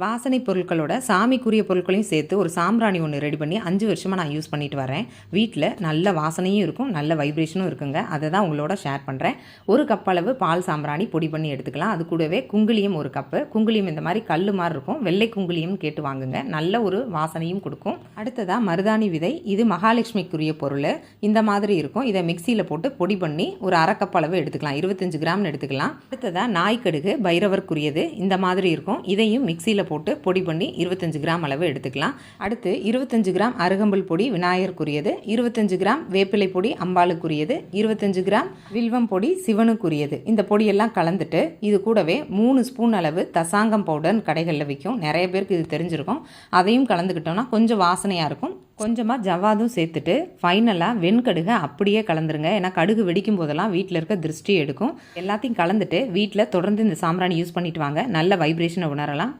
வாசனை பொருட்களோட சாமிக்குரிய பொருட்களையும் சேர்த்து ஒரு சாம்பிராணி ஒன்று ரெடி பண்ணி அஞ்சு வருஷமாக நான் யூஸ் பண்ணிட்டு வரேன். வீட்டில் நல்ல வாசனையும் இருக்கும் நல்ல வைப்ரேஷனும் இருக்குங்க. அதை தான் உங்களோட ஷேர் பண்ணுறேன் ஒரு கப் அளவு பால் சாம்பிராணி பொடி பண்ணி எடுத்துக்கலாம். அது கூடவே குங்குளியம் ஒரு கப்பு குங்குளியம் இந்த மாதிரி கல் மாதிரி இருக்கும். வெள்ளை குங்குளியம் கேட்டு வாங்குங்க. நல்ல ஒரு வாசனையும் கொடுக்கும். அடுத்ததாக மருதாணி விதை. இது மகாலட்சுமிக்குரிய பொருள். இந்த மாதிரி இருக்கும். இதை மிக்சியில் போட்டு பொடி பண்ணி ஒரு அரை கப் அளவு எடுத்துக்கலாம். இருபத்தஞ்சு கிராம்னு எடுத்துக்கலாம். அடுத்ததாக நாய்க்கடுகு பைரவர்க்குரியது. இந்த மாதிரி இருக்கும். இதையும் மிக்சியில் போட்டு பொடி பண்ணி இருபத்தஞ்சு கிராம் அளவு எடுத்துக்கலாம். அடுத்து இருபத்தஞ்சு கிராம் அருகம்புல் பொடி விநாயகருக்குரியது இருபத்தஞ்சு கிராம் வேப்பிலை பொடி அம்பாளுக்குரியது இருபத்தஞ்சு கிராம் வில்வம் பொடி சிவனுக்குரியது. இந்த பொடியெல்லாம் கலந்துட்டு இது கூடவே மூணு ஸ்பூன் அளவு தசாங்கம் பவுடர் கடைகளில் விற்கும். நிறைய பேருக்கு இது தெரிஞ்சிருக்கும். அதையும் கலந்துக்கிட்டோம்னா கொஞ்சம் வாசனையாக இருக்கும். கொஞ்சமாக ஜவ்வாதும் சேர்த்துட்டு ஃபைனலாக வெண்கடுகை அப்படியே கலந்துருங்க. ஏன்னா கடுகு வெடிக்கும் போதெல்லாம் வீட்டில் இருக்க திருஷ்டி எடுக்கும். எல்லாத்தையும் கலந்துட்டு வீட்டில் தொடர்ந்து இந்த சாம்பிராணி யூஸ் பண்ணிட்டு வாங்க. நல்ல வைப்ரேஷனை உணரலாம்.